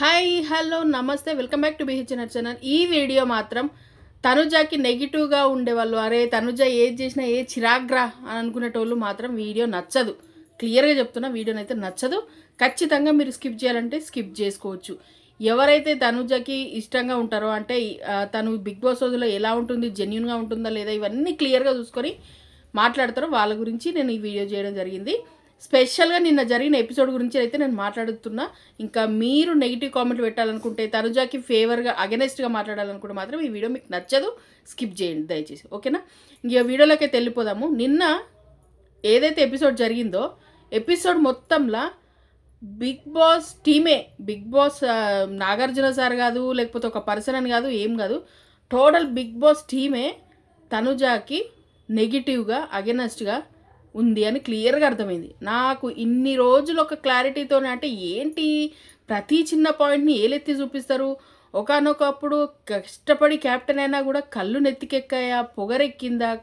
Hi hello నమస్తే welcome back to BHNR channel. ఈ video మాత్రం తనుజాకి నెగిటివ్గా ఉండేవాళ్ళు. అరే తనుజ ఏది చేసినా ఏ చిరాగ్రా అని అనుకునేటోళ్ళు మాత్రం వీడియో నచ్చదు. క్లియర్గా చెప్తున్నా వీడియోని అయితే నచ్చదు. ఖచ్చితంగా మీరు స్కిప్ చేయాలంటే స్కిప్ చేసుకోవచ్చు. ఎవరైతే తనుజకి ఇష్టంగా ఉంటారో అంటే తను బిగ్ బాస్ రోజులో ఎలా ఉంటుంది జెన్యున్గా ఉంటుందా లేదా ఇవన్నీ క్లియర్గా చూసుకొని మాట్లాడతారో వాళ్ళ గురించి నేను ఈ వీడియో చేయడం జరిగింది. స్పెషల్గా నిన్న జరిగిన ఎపిసోడ్ గురించి అయితే నేను మాట్లాడుతున్నా. ఇంకా మీరు నెగిటివ్ కామెంట్ పెట్టాలనుకుంటే తనుజాకి ఫేవర్గా అగెనెస్ట్గా మాట్లాడాలనుకుంటే మాత్రం ఈ వీడియో మీకు నచ్చదు. స్కిప్ చేయండి దయచేసి ఓకేనా? ఇంక వీడియోలోకి వెళ్ళిపోదాము. నిన్న ఏదైతే ఎపిసోడ్ జరిగిందో ఎపిసోడ్ మొత్తంలో బిగ్ బాస్ టీమే బిగ్ బాస్ నాగార్జున సార్ కాదు లేకపోతే ఒక పర్సన్ అని కాదు ఏం కాదు టోటల్ బిగ్ బాస్ టీమే తనుజాకి నెగిటివ్గా అగెనెస్ట్గా ఉంది అని క్లియర్గా అర్థమైంది. నాకు ఇన్ని రోజులు ఒక క్లారిటీతో అంటే ఏంటి? ప్రతి చిన్న పాయింట్ని ఏలెత్తి చూపిస్తారు? ఒకనొకప్పుడు కష్టపడి క్యాప్టెన్ అయినా కూడా కళ్ళు నెత్తికెక్కాయా పొగరెక్కిందా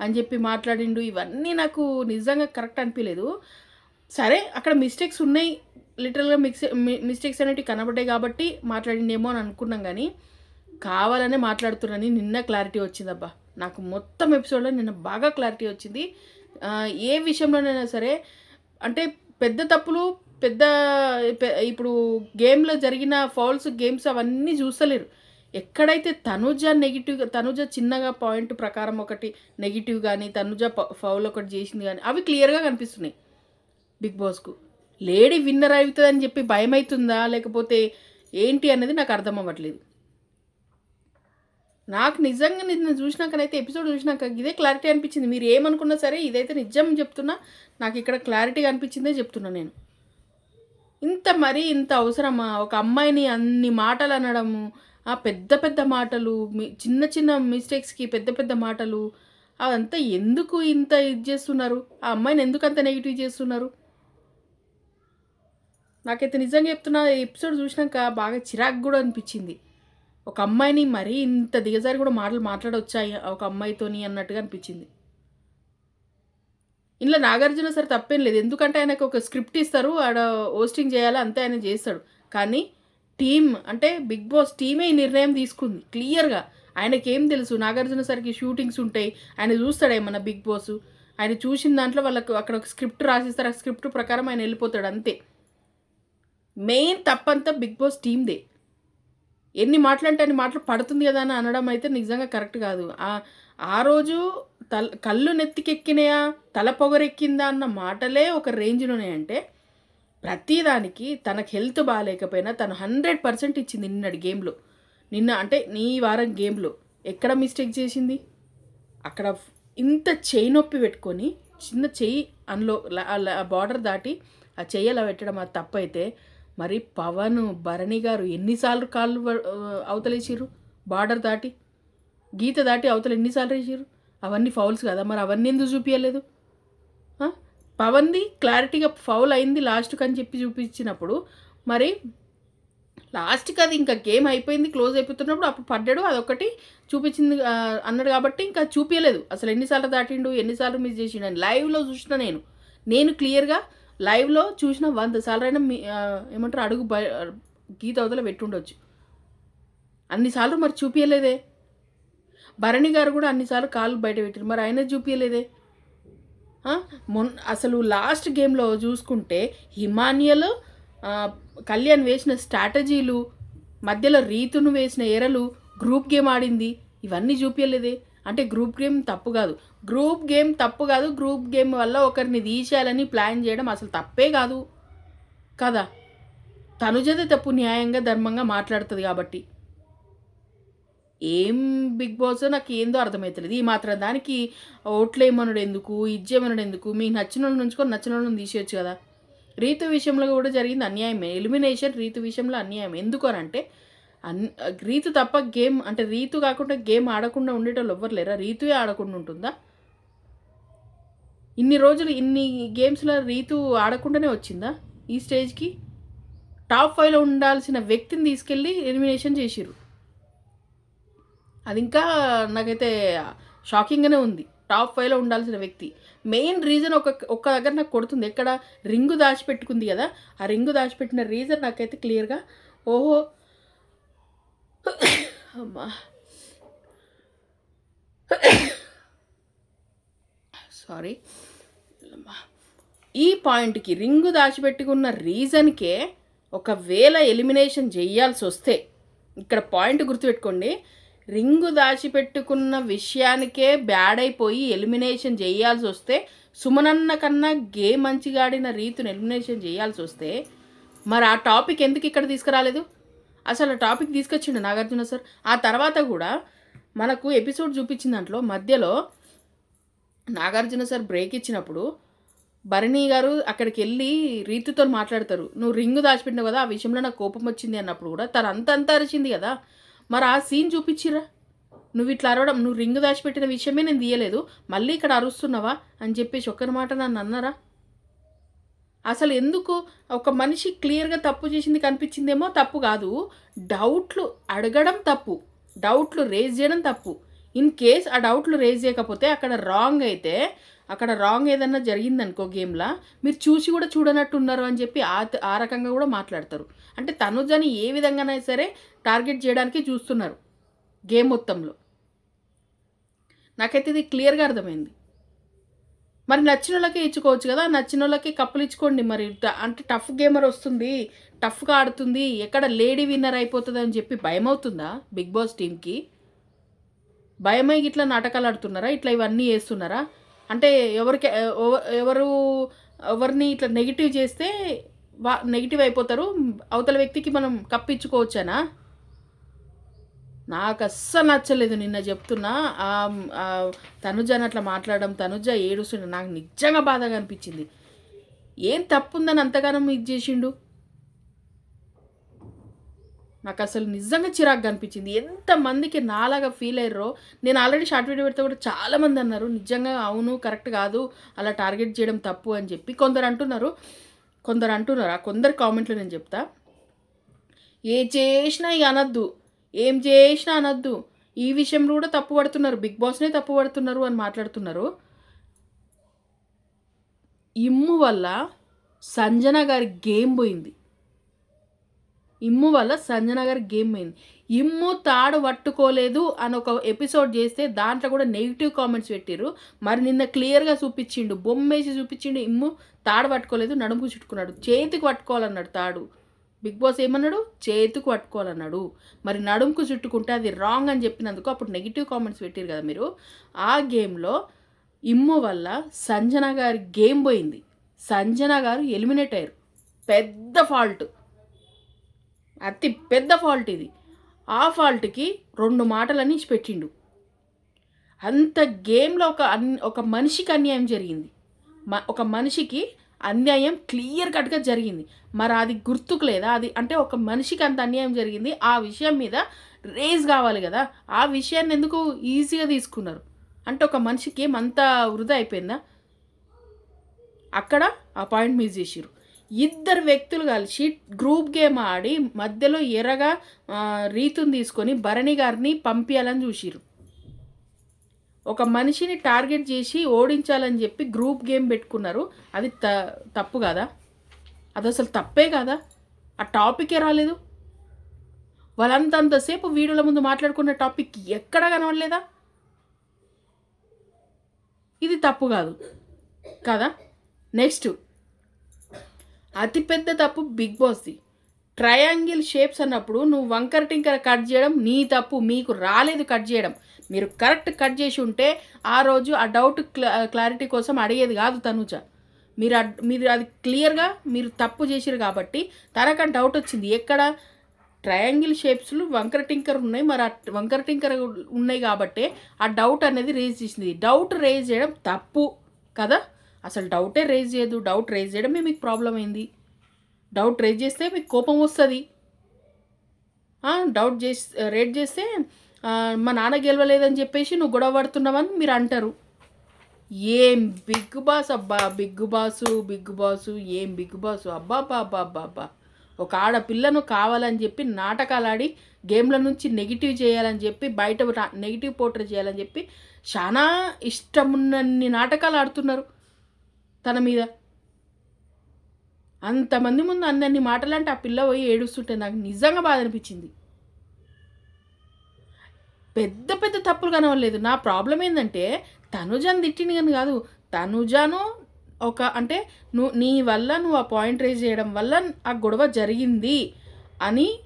అని చెప్పి మాట్లాడిండు. ఇవన్నీ నాకు నిజంగా కరెక్ట్ అనిపించలేదు సరే అక్కడ మిస్టేక్స్ ఉన్నాయి. లిటరల్గా మిక్స్ మిస్టేక్స్ అనేవి కనబడ్డాయి కాబట్టి మాట్లాడిండేమో అని అనుకున్నాం కానీ కావాలనే మాట్లాడుతున్నానని నిన్న క్లారిటీ వచ్చిందబ్బా. నాకు మొత్తం ఎపిసోడ్లో నిన్న బాగా క్లారిటీ వచ్చింది. ఏ విషయంలోనైనా సరే అంటే పెద్ద తప్పులు పెద్ద ఇప్పుడు గేమ్లో జరిగిన ఫౌల్స్ గేమ్స్ అవన్నీ చూస్తలేరు. ఎక్కడైతే తనుజ నెగిటివ్ తనుజ చిన్నగా పాయింట్ ప్రకారం ఒకటి నెగిటివ్ కానీ తనుజ ఫౌల్ ఒకటి చేసింది కానీ అవి క్లియర్గా కనిపిస్తున్నాయి. బిగ్ బాస్కు. లేడీ విన్నర్ అవుతుందని చెప్పి భయం అవుతుందా లేకపోతే ఏంటి అనేది నాకు అర్థం అవ్వట్లేదు. నాకు నిజంగా నిన్న చూసినాకనైతే ఎపిసోడ్ చూసినాక ఇదే క్లారిటీ అనిపించింది. మీరు ఏమనుకున్నా సరే ఇదైతే నిజం చెప్తున్నా నాకు ఇక్కడ క్లారిటీగా అనిపించిందే చెప్తున్నా నేను. ఇంత మరీ ఇంత అవసరమా? ఒక అమ్మాయిని అన్ని మాటలు అనడము ఆ పెద్ద పెద్ద మాటలు మీ- చిన్న చిన్న మిస్టేక్స్కి పెద్ద పెద్ద మాటలు అదంతా ఎందుకు ఇంత ఇది చేస్తున్నారు? ఆ అమ్మాయిని ఎందుకు అంత నెగిటివ్ చేస్తున్నారు? నాకైతే నిజంగా చెప్తున్నా ఎపిసోడ్ చూసినాక బాగా చిరాకు కూడా అనిపించింది. ఒక అమ్మాయిని మరీ ఇంత దిగజారి కూడా మాటలు మాట్లాడవచ్చా ఒక అమ్మాయితోని అన్నట్టుగా అనిపించింది. ఇంట్లో నాగార్జున సార్ తప్పేం లేదు. ఎందుకంటే ఆయనకు ఒక స్క్రిప్ట్ ఇస్తారు. ఆడ హోస్టింగ్ చేయాలి అంతే ఆయన చేస్తాడు. కానీ టీమ్ అంటే బిగ్ బాస్ టీమే ఈ నిర్ణయం తీసుకుంది. క్లియర్గా. ఆయనకి ఏం తెలుసు? నాగార్జున సార్కి షూటింగ్స్ ఉంటాయి. ఆయన చూస్తాడు ఏమన్నా బిగ్ బాస్? ఆయన చూసిన దాంట్లో వాళ్ళకు అక్కడ ఒక స్క్రిప్ట్ రాసిస్తారు. ఆ స్క్రిప్ట్ ప్రకారం ఆయన వెళ్ళిపోతాడు అంతే. మెయిన్ తప్పంతా బిగ్ బాస్ టీమ్దే. ఎన్ని మాటలంటే అన్ని మాటలు పడుతుంది కదా అని అనడం అయితే నిజంగా కరెక్ట్ కాదు. ఆ ఆ రోజు తల కళ్ళు నెత్తికెక్కినాయా తల పొగరెక్కిందా అన్న మాటలే ఒక రేంజ్లోనే అంటే ప్రతిదానికి తనకు హెల్త్ బాగాలేకపోయినా తను హండ్రెడ్ పర్సెంట్ ఇచ్చింది నిన్నటి గేమ్లో. నిన్న అంటే నీ వారం గేమ్లో. ఎక్కడ మిస్టేక్ చేసింది? అక్కడ ఇంత చెయ్యి నొప్పి పెట్టుకొని చిన్న చెయ్యి అందులో బార్డర్ దాటి ఆ చెయ్యి అలా పెట్టడం అది తప్పైతే మరి పవన్ భరణి గారు ఎన్నిసార్లు కాళ్ళు వ- బార్డర్ దాటి? గీత దాటి అవతల ఎన్నిసార్లు వేసిర్రు? అవన్నీ ఫౌల్స్ కదా మరి అవన్నీ ఎందుకు చూపించలేదు పవన్ది క్లారిటీగా ఫౌల్ అయింది లాస్ట్కి అని చెప్పి చూపించినప్పుడు మరి లాస్ట్కి అది ఇంకా గేమ్ అయిపోయింది క్లోజ్ అయిపోతున్నప్పుడు అప్పుడు పడ్డాడు అదొకటి చూపించింది అన్నాడు కాబట్టి ఇంకా చూపించలేదు అసలు ఎన్నిసార్లు దాటిండు ఎన్నిసార్లు మిస్ చేసిండు అని. లైవ్లో చూసిన నేను. నేను క్లియర్గా లైవ్లో చూసిన వంద సార్లు అయినా మీ ఏమంటారు అడుగు బయ గీత అవతల పెట్టుండొచ్చు. అన్నిసార్లు మరి చూపించలేదే భరణి గారు కూడా అన్నిసార్లు కాళ్ళు బయట పెట్టారు. మరి ఆయన చూపించలేదే మొన్ అసలు లాస్ట్ గేమ్లో చూసుకుంటే హిమానియల్ కళ్యాణ్ వేసిన స్ట్రాటజీలు మధ్యలో రీతును వేసిన ఎరలు గ్రూప్ గేమ్ ఆడింది. ఇవన్నీ చూపించలేదే అంటే గ్రూప్ గేమ్ తప్పు కాదు. గ్రూప్ గేమ్ తప్పు కాదు. గ్రూప్ గేమ్ వల్ల ఒకరిని తీసేయాలని ప్లాన్ చేయడం అసలు తప్పే కాదు. కదా? తనుజతే తప్పు న్యాయంగా ధర్మంగా మాట్లాడుతుంది కాబట్టి. ఏం బిగ్ బాస్ నాకు ఏందో అర్థమవుతలేదు ఈ మాత్రం దానికి ఓట్లేమనుడు ఎందుకు? ఇజ్జేమనడు ఎందుకు? మీకు నచ్చిన వాళ్ళని ఉంచుకొని నచ్చిన వాళ్ళని తీసేయచ్చు కదా. రీతు విషయంలో కూడా జరిగింది అన్యాయమే. ఎలిమినేషన్ రీతు విషయంలో అన్యాయం ఎందుకు అని అంటే అన్ రీతు తప్ప గేమ్ అంటే రీతు కాకుండా గేమ్ ఆడకుండా ఉండేటోళ్ళు ఎవ్వరు లేరా? రీతుయే ఆడకుండా ఉంటుందా? ఇన్ని రోజులు ఇన్ని గేమ్స్లో రీతు ఆడకుండానే వచ్చిందా? ఈ స్టేజ్కి? టాప్ ఫైవ్లో ఉండాల్సిన వ్యక్తిని తీసుకెళ్ళి ఎలిమినేషన్ చేసిర్రు. అది ఇంకా నాకైతే షాకింగ్గానే ఉంది. టాప్ ఫైవ్లో ఉండాల్సిన వ్యక్తి. మెయిన్ రీజన్ ఒక ఒక్క దగ్గర నాకు కొడుతుంది. ఎక్కడ? రింగు దాచిపెట్టుకుంది కదా? ఆ రింగు దాచిపెట్టిన రీజన్ నాకైతే క్లియర్గా ఓహో అమ్మా. సారీ అమ్మా. ఈ పాయింట్కి రింగు దాచిపెట్టుకున్న రీజన్కే ఒకవేళ ఎలిమినేషన్ చేయాల్సి వస్తే ఇక్కడ పాయింట్ గుర్తుపెట్టుకోండి. రింగు దాచిపెట్టుకున్న విషయానికే బ్యాడ్ అయిపోయి ఎలిమినేషన్ చేయాల్సి వస్తే సుమనన్న కన్నా గే మంచిగా ఆడిన రీతుని ఎలిమినేషన్ చేయాల్సి వస్తే మరి ఆ టాపిక్ ఎందుకు ఇక్కడ తీసుకురాలేదు? అసలు ఆ టాపిక్ తీసుకొచ్చిండు నాగార్జున సార్. ఆ తర్వాత కూడా మనకు ఎపిసోడ్ చూపించిన దాంట్లో మధ్యలో నాగార్జున సార్ బ్రేక్ ఇచ్చినప్పుడు భరణి గారు అక్కడికి వెళ్ళి రీతితో మాట్లాడతారు. నువ్వు రింగు దాచిపెట్టినావు కదా ఆ విషయంలో నాకు కోపం వచ్చింది అన్నప్పుడు కూడా తను అంత అంత అరిచింది కదా. మరి ఆ సీన్ చూపించిరా నువ్వు ఇట్లా అరవడం నువ్వు రింగు దాచిపెట్టిన విషయమే నేను తీయలేదు. మళ్ళీ ఇక్కడ అరుస్తున్నావా? అని చెప్పేసి ఒక్కరి మాట నన్ను అన్నారా? అసలు ఎందుకు ఒక మనిషి క్లియర్గా తప్పు చేసింది కనిపించిందేమో తప్పు కాదు. డౌట్లు అడగడం తప్పు. డౌట్లు రేజ్ చేయడం తప్పు. ఇన్ కేస్ ఆ డౌట్లు రేజ్ చేయకపోతే అక్కడ రాంగ్ అయితే అక్కడ రాంగ్ ఏదన్నా జరిగిందనుకో గేమ్లా మీరు చూసి కూడా చూడనట్టు ఉన్నారు అని చెప్పి ఆ ఆ రకంగా కూడా మాట్లాడతారు. అంటే తనుజని ఏ విధంగానైనా సరే టార్గెట్ చేయడానికి చూస్తున్నారు గేమ్ మొత్తంలో. నాకైతే ఇది క్లియర్గా అర్థమైంది. మరి నచ్చిన వాళ్ళకే ఇచ్చుకోవచ్చు కదా నచ్చిన వాళ్ళకి కప్పులు ఇచ్చుకోండి మరి. ట- అంటే టఫ్ గేమర్ వస్తుంది టఫ్గా ఆడుతుంది ఎక్కడ లేడీ విన్నర్ అయిపోతుంది అని చెప్పి భయం అవుతుందా బిగ్ బాస్ టీంకి భయమై ఇట్లా నాటకాలు ఆడుతున్నారా? ఇట్లా ఇవన్నీ చేస్తున్నారా? అంటే ఎవరికి ఎవరు ఎవరిని ఇట్లా నెగిటివ్ చేస్తే వా నెగిటివ్ అయిపోతారు అవతల వ్యక్తికి మనం కప్పించుకోవచ్చానా నాకు అస్సలు నచ్చలేదు నిన్న చెప్తున్నా. తనుజ అని అట్లా మాట్లాడడం తనుజ ఏడుస్తుండే. నాకు నిజంగా బాధగా అనిపించింది. ఏం తప్పు ఉందని అంతగానం ఇది చేసిండు? నాకు అసలు నిజంగా చిరాకుగా అనిపించింది. ఎంతమందికి నాలాగా ఫీల్ అయ్యారో. నేను ఆల్రెడీ షార్ట్ వీడియో పెడితే కూడా చాలామంది అన్నారు నిజంగా అవును కరెక్ట్ కాదు అలా టార్గెట్ చేయడం తప్పు అని చెప్పి. కొందరు అంటున్నారు కొందరు అంటున్నారు ఆ కొందరు కామెంట్లు నేను చెప్తా. ఏ చేసినా ఇక అనద్దు ఏం చేసినా అనొద్దు. ఈ విషయంలో కూడా తప్పు పడుతున్నారు. బిగ్ బాస్నే తప్పు పడుతున్నారు అని మాట్లాడుతున్నారు. ఇమ్ము వల్ల సంజన గారి గేమ్ పోయింది. ఇమ్ము వల్ల సంజన గారి గేమ్ పోయింది. ఇమ్ము తాడు పట్టుకోలేదు అని ఒక ఎపిసోడ్ చేస్తే దాంట్లో కూడా నెగిటివ్ కామెంట్స్ పెట్టిర్రు. మరి నిన్న క్లియర్గా చూపించిండు. బొమ్మేసి చూపించిండు ఇమ్ము తాడు పట్టుకోలేదు నడుముకు చుట్టుకున్నాడు. చేతికి పట్టుకోవాలన్నాడు తాడు. బిగ్ బాస్ ఏమన్నాడు? చేతికి పట్టుకోవాలన్నాడు. మరి నడుముకు చుట్టుకుంటే అది రాంగ్ అని చెప్పినందుకు అప్పుడు నెగిటివ్ కామెంట్స్ పెట్టారు కదా మీరు. ఆ గేమ్లో ఇమ్ము వల్ల సంజన గారి గేమ్ పోయింది. సంజన గారు ఎలిమినేట్ అయ్యారు. పెద్ద ఫాల్ట్. అతి పెద్ద ఫాల్ట్ ఇది. ఆ ఫాల్ట్కి రెండు మాటలని పెట్టిండు. అంత గేమ్లో ఒక అన్ ఒక మనిషికి అన్యాయం జరిగింది. మ- ఒక మనిషికి అన్యాయం క్లియర్ కట్గా జరిగింది. మరి అది గుర్తుకు లేదా? అది అంటే ఒక మనిషికి అంత అన్యాయం జరిగింది. ఆ విషయం మీద రేజ్ కావాలి కదా? ఆ విషయాన్ని ఎందుకు ఈజీగా తీసుకున్నారు? అంటే ఒక మనిషికి ఏమంత వృధా అయిపోయిందా? అక్కడ అపాయింట్ పాయింట్ మిస్ ఇద్దరు వ్యక్తులు కలిసి గ్రూప్ గేమ్ ఆడి మధ్యలో ఎర్రగా రీతుని తీసుకొని భరణి గారిని పంపించాలని చూసిరు ఒక మనిషిని టార్గెట్ చేసి ఓడించాలని చెప్పి గ్రూప్ గేమ్ పెట్టుకున్నారు. అది త తప్పు కదా? అది అసలు తప్పే కదా? ఆ టాపికే రాలేదు. వాళ్ళంతంతసేపు వీడియోల ముందు మాట్లాడుకున్న టాపిక్ ఎక్కడ కనవడలేదా ఇది తప్పు కాదు. కదా? నెక్స్ట్. అతిపెద్ద తప్పు బిగ్ బాస్ది. ట్రయాంగిల్ షేప్స్ అన్నప్పుడు నువ్వు వంకర టింకర కట్ చేయడం నీ తప్పు మీకు రాలేదు కట్ చేయడం. మీరు కరెక్ట్ కట్ చేసి ఉంటే ఆ రోజు ఆ డౌట్ క్లారిటీ కోసం అడిగేది కాదు తనుజ. మీరు మీరు అది క్లియర్గా మీరు తప్పు చేసిరు కాబట్టి తనకు డౌట్ వచ్చింది. ఎక్కడ? ట్రయాంగిల్ షేప్స్లు వంకర టింకర్ ఉన్నాయి. మరి ఆ వంకర టింకర్ ఉన్నాయి కాబట్టి ఆ డౌట్ అనేది రేజ్ చేసింది. డౌట్ రేజ్ చేయడం తప్పు కదా? అసలు డౌటే రేజ్ చేయదు. డౌట్ రేజ్ చేయడమే మీకు ప్రాబ్లం అయింది డౌట్ రేజ్ చేస్తే మీకు కోపం వస్తుంది. డౌట్ చేసి రేట్ చేస్తే మా నాన్న గెలవలేదని చెప్పేసి నువ్వు గొడవ పడుతున్నావని మీరు అంటారు. ఏం బిగ్ బాస్ అబ్బా బిగ్ బాసు బిగ్ బాసు ఏం బిగ్ బాసు? అబ్బా అబ్బా అబ్బా అబ్బా ఒక ఆడపిల్లను కావాలని చెప్పి నాటకాలు ఆడి గేమ్ల నుంచి నెగిటివ్ చేయాలని చెప్పి బయట నెగిటివ్ పోర్ట్రే చేయాలని చెప్పి చాలా ఇష్టమున్నన్ని నాటకాలు ఆడుతున్నారు తన మీద. అంతమంది ముందు అన్నన్ని మాటలు అంటే ఆ పిల్ల పోయి ఏడుస్తుంటే నాకు నిజంగా బాధ అనిపించింది. పెద్ద పెద్ద తప్పులు కనవలేదు నా ప్రాబ్లం ఏంటంటే తనుజాను తిట్టింది కానీ కాదు. తనుజాను ఒక అంటే నువ్వు నీ వల్ల నువ్వు ఆ పాయింట్ రేజ్ చేయడం వల్ల ఆ గొడవ జరిగింది అని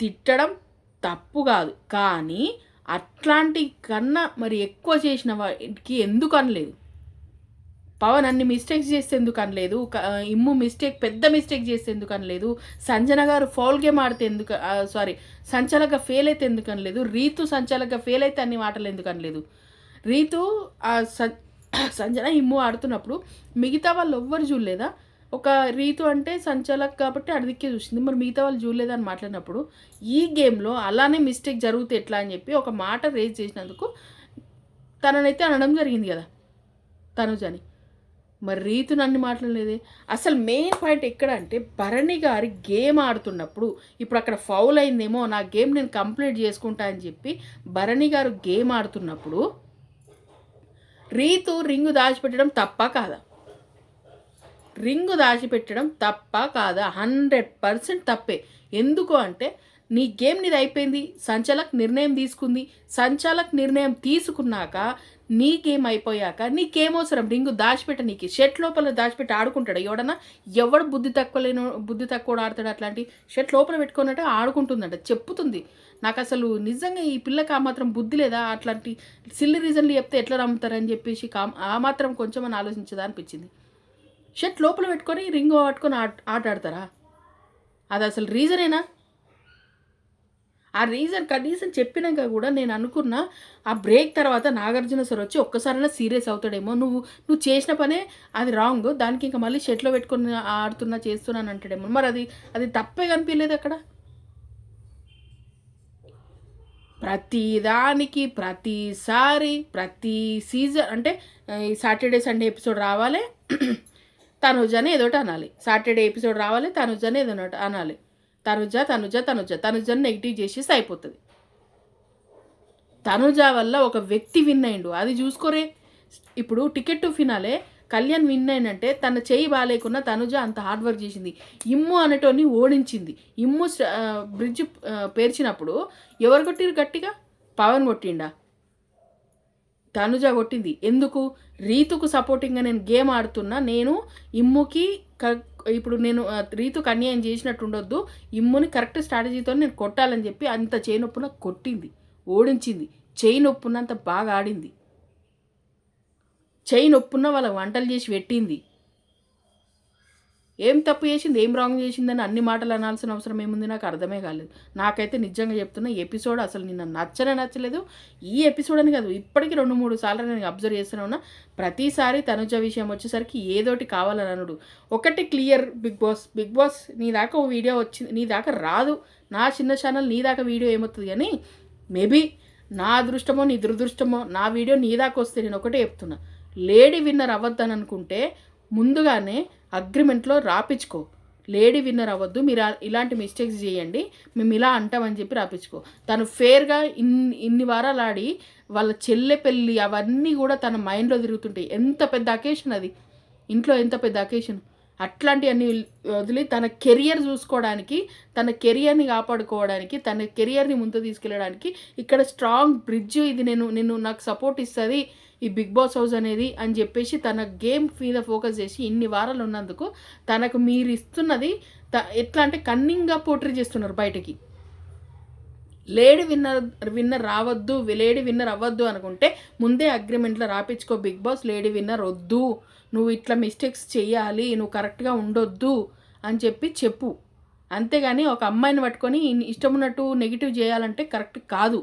తిట్టడం తప్పు కాదు. కానీ అట్లాంటి కన్నా మరి ఎక్కువ చేసిన వాటికి ఎందుకు అనలేదు? పవన్ అన్ని మిస్టేక్స్ చేస్తే ఎందుకు అనలేదు ఇమ్ము మిస్టేక్ పెద్ద మిస్టేక్ చేసేందుకు అనలేదు సంజన గారు ఫౌల్ గేమ్ ఆడితే ఎందుకు సారీ సంచాలక ఫెయిల్ అయితే ఎందుకు అనలేదు రీతు సంచాలక ఫెయిల్ అయితే అన్ని మాటలు ఎందుకు అనలేదు రీతు సంజన ఇమ్ము ఆడుతున్నప్పుడు మిగతా వాళ్ళు ఎవ్వరు చూడలేదా? ఒక రీతు అంటే సంచాలక్ కాబట్టి అడిదిక్కే చూసింది. మరి మిగతా వాళ్ళు చూడలేదని అని మాట్లాడినప్పుడు ఈ గేమ్లో అలానే మిస్టేక్ జరుగుతే ఎట్లా అని చెప్పి ఒక మాట రేజ్ చేసినందుకు తననైతే అనడం జరిగింది కదా తనుజని. మరి రీతు నన్ను మాట్లాడలేదే. అసలు మెయిన్ పాయింట్ ఎక్కడ అంటే భరణి గారి గేమ్ ఆడుతున్నప్పుడు ఇప్పుడు అక్కడ ఫౌల్ అయిందేమో నా గేమ్ నేను కంప్లీట్ చేసుకుంటా అని చెప్పి భరణి గారు గేమ్ ఆడుతున్నప్పుడు రీతు రింగు దాచిపెట్టడం తప్ప కాదా? రింగు దాచిపెట్టడం తప్ప కాదా? హండ్రెడ్ పర్సెంట్ తప్పే. ఎందుకు అంటే నీ గేమ్ నీది అయిపోయింది సంచాలక్ నిర్ణయం తీసుకుంది సంచాలక్ నిర్ణయం తీసుకున్నాక నీ గేమ్ అయిపోయాక నీకేమవసరం? రింగు దాచిపెట్ట నీకు షర్ట్ లోపల దాచిపెట్టి ఆడుకుంటాడు. ఎవడన్నా? ఎవడు బుద్ధి తక్కువ లేను బుద్ధి తక్కువ ఆడతాడు అట్లాంటి షర్ట్ లోపల పెట్టుకున్నట్టు ఆడుకుంటుందంట చెప్పుతుంది. నాకు అసలు నిజంగా ఈ పిల్లకి ఆ మాత్రం బుద్ధి లేదా? అట్లాంటి సిల్లి రీజన్లు చెప్తే ఎట్లా నమ్ముతారని చెప్పేసి కా ఆ మాత్రం కొంచెం అని ఆలోచించదా అనిపించింది. షర్ట్ లోపల పెట్టుకొని రింగు పట్టుకొని ఆట ఆట ఆడతారా అది అసలు రీజనేనా? ఆ రీజన్ కనీసం చెప్పినాక కూడా నేను అనుకున్న ఆ బ్రేక్ తర్వాత నాగార్జున సార్ వచ్చి ఒక్కసారైనా సీరియస్ అవుతాడేమో. నువ్వు నువ్వు చేసిన పనే అది రాంగ్ దానికి ఇంకా మళ్ళీ షెట్లో పెట్టుకొని ఆడుతున్నా చేస్తున్నాను అంటాడేమో. మరి అది అది తప్పే కనిపించలేదు అక్కడ? ప్రతిదానికి ప్రతిసారి ప్రతి సీజన్ అంటే సాటర్డే సండే ఎపిసోడ్ రావాలి. తనుజని ఏదోటి అనాలి. సాటర్డే ఎపిసోడ్ రావాలి తనుజని ఏదో అనాలి. తనుజ తనుజ తనుజ. తనుజను నెగిటివ్ చేసేసి అయిపోతుంది తనుజ వల్ల ఒక వ్యక్తి విన్ అయిండు. అది చూసుకోరే. ఇప్పుడు ticket to finale Kalyan win అయినంటే తన చేయి బాగాలేకున్నా తనుజ అంత హార్డ్ వర్క్ చేసింది. ఇమ్ము అనేటోని ఓడించింది. ఇమ్ము బ్రిడ్జ్ పేర్చినప్పుడు ఎవరు కొట్టిరు గట్టిగా? పవన్ కొట్టిండా. తనుజ కొట్టింది. ఎందుకు? రీతుకు సపోర్టింగ్గా నేను గేమ్ ఆడుతున్నా. నేను ఇమ్ముకి ఇప్పుడు నేను రీతుకు అన్యాయం చేసినట్టు ఉండొద్దు. ఇమ్ముని కరెక్ట్ స్ట్రాటజీతో నేను కొట్టాలని చెప్పి అంత చేయి నొప్పున కొట్టింది. ఓడించింది. చేయి నొప్పునంత బాగా ఆడింది. చేయి నొప్పున వాళ్ళ వంటలు చేసి పెట్టింది. ఏం తప్పు చేసింది ఏం రాంగ్ చేసిందని అన్ని మాటలు అనాల్సిన అవసరం ఏముంది నాకు అర్థమే కాలేదు. నాకైతే నిజంగా చెప్తున్నా ఎపిసోడ్ అసలు నిన్న నచ్చనే నచ్చలేదు. ఈ ఎపిసోడ్ అని కాదు ఇప్పటికీ రెండు మూడు సార్లు నేను అబ్జర్వ్ చేస్తూనే ఉన్నా. ప్రతిసారి తనుజ విషయం వచ్చేసరికి ఏదోటి కావాలని అనుడు. ఒకటి clear Bigg Boss Bigg Boss నీ దాకా ఓ వీడియో వచ్చింది నీ దాకా రాదు. నా చిన్న ఛానల్ నీ దాకా వీడియో ఏమవుతుంది కానీ మేబీ నా అదృష్టమో నీ దురదృష్టమో నా వీడియో నీ దాకా వస్తే నేను ఒకటే చెప్తున్నా. లేడీ విన్నర్ అవ్వద్దని అనుకుంటే ముందుగానే అగ్రిమెంట్లో రాపించుకో లేడీ విన్నర్ అవ్వద్దు. మీరు ఇలాంటి మిస్టేక్స్ చేయండి. మేము ఇలా అంటామని చెప్పి రాపించుకో తను ఫేర్గా ఇన్ని ఇన్ని వారాలు ఆడి వాళ్ళ చెల్లె పెళ్ళి అవన్నీ కూడా తన మైండ్లో తిరుగుతుంటాయి ఎంత పెద్ద అకేషన్ అది. ఇంట్లో ఎంత పెద్ద అకేషన్. అట్లాంటివన్నీ వదిలి తన కెరియర్ చూసుకోవడానికి తన కెరియర్ని కాపాడుకోవడానికి తన కెరియర్ని ముందు తీసుకెళ్ళడానికి ఇక్కడ స్ట్రాంగ్ బ్రిడ్జ్ ఇది. నేను నేను నాకు సపోర్ట్ ఇస్తుంది. ఈ బిగ్ బాస్ హౌస్ అనేది అని చెప్పేసి తన గేమ్ మీద ఫోకస్ చేసి ఇన్ని వారాలు ఉన్నందుకు తనకు మీరు ఇస్తున్నది త ఎట్లా అంటే కన్నింగ్గా పోట్రీ చేస్తున్నారు బయటకి. లేడీ విన్నర్ విన్నర్ రావద్దు లేడీ విన్నర్ అవ్వద్దు అనుకుంటే ముందే అగ్రిమెంట్లో రాపించుకో బిగ్ బాస్ లేడీ విన్నర్ వద్దు నువ్వు ఇట్లా మిస్టేక్స్ చేయాలి నువ్వు కరెక్ట్గా ఉండొద్దు అని చెప్పి చెప్పు. అంతేగాని ఒక అమ్మాయిని పట్టుకొని ఇష్టం ఉన్నట్టు నెగిటివ్ చేయాలంటే కరెక్ట్ కాదు.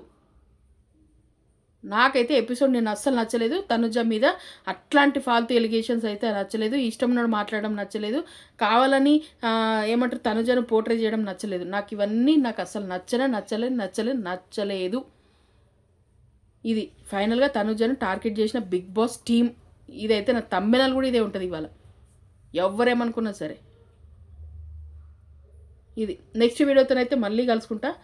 నాకైతే ఎపిసోడ్ నేను అస్సలు నచ్చలేదు. తనుజ మీద అట్లాంటి ఫాల్తూ ఎలిగేషన్స్ అయితే నచ్చలేదు. ఇష్టం నాడు మాట్లాడడం నచ్చలేదు. కావాలని ఏమంటారు తనుజను పోర్ట్రే చేయడం నచ్చలేదు. నాకు ఇవన్నీ నాకు అస్సలు నచ్చలే నచ్చలేదు నచ్చలేదు నచ్చలేదు. ఇది ఫైనల్గా తనుజను టార్గెట్ చేసిన బిగ్ బాస్ టీమ్. ఇదైతే నా తమ్మినలు కూడా ఇదే ఉంటుంది ఇవాళ. ఎవరేమనుకున్నా సరే. ఇది. నెక్స్ట్ వీడియోతోనైతే మళ్ళీ కలుసుకుంటా.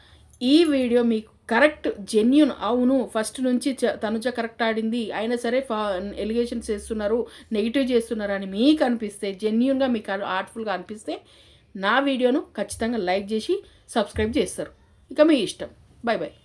ఈ వీడియో మీకు కరెక్ట్ జెన్యున్. అవును ఫస్ట్ నుంచి తనుజ కరెక్ట్ ఆడింది. అయినా సరే ఫా ఎలిగేషన్స్ చేస్తున్నారు నెగిటివ్ చేస్తున్నారు అని మీకు అనిపిస్తే జెన్యున్గా మీకు ఆర్ట్ఫుల్గా అనిపిస్తే నా వీడియోను ఖచ్చితంగా లైక్ చేసి సబ్స్క్రైబ్ చేస్తారు. ఇక మీ ఇష్టం. Bye bye